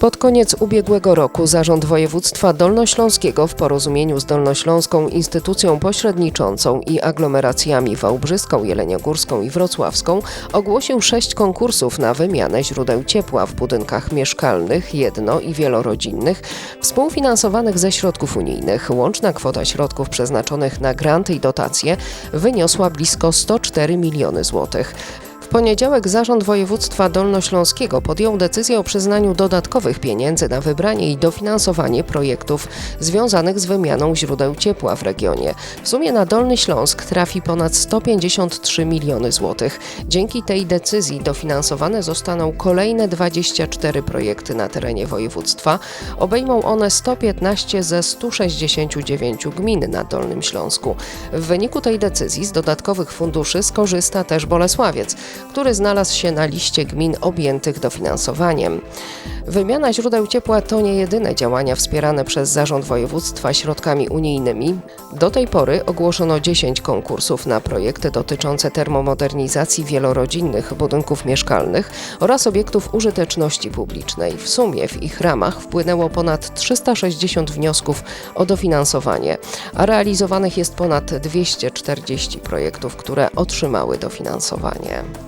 Pod koniec ubiegłego roku Zarząd Województwa Dolnośląskiego w porozumieniu z Dolnośląską Instytucją Pośredniczącą i aglomeracjami Wałbrzyską, Jeleniogórską i Wrocławską ogłosił sześć konkursów na wymianę źródeł ciepła w budynkach mieszkalnych, jedno- i wielorodzinnych, współfinansowanych ze środków unijnych. Łączna kwota środków przeznaczonych na granty i dotacje wyniosła blisko 104 miliony złotych. W poniedziałek Zarząd Województwa Dolnośląskiego podjął decyzję o przyznaniu dodatkowych pieniędzy na wybranie i dofinansowanie projektów związanych z wymianą źródeł ciepła w regionie. W sumie na Dolny Śląsk trafi ponad 153 miliony złotych. Dzięki tej decyzji dofinansowane zostaną kolejne 24 projekty na terenie województwa. Obejmą one 115 ze 169 gmin na Dolnym Śląsku. W wyniku tej decyzji z dodatkowych funduszy skorzysta też Bolesławiec, który znalazł się na liście gmin objętych dofinansowaniem. Wymiana źródeł ciepła to nie jedyne działania wspierane przez Zarząd Województwa środkami unijnymi. Do tej pory ogłoszono 10 konkursów na projekty dotyczące termomodernizacji wielorodzinnych budynków mieszkalnych oraz obiektów użyteczności publicznej. W sumie w ich ramach wpłynęło ponad 360 wniosków o dofinansowanie, a realizowanych jest ponad 240 projektów, które otrzymały dofinansowanie.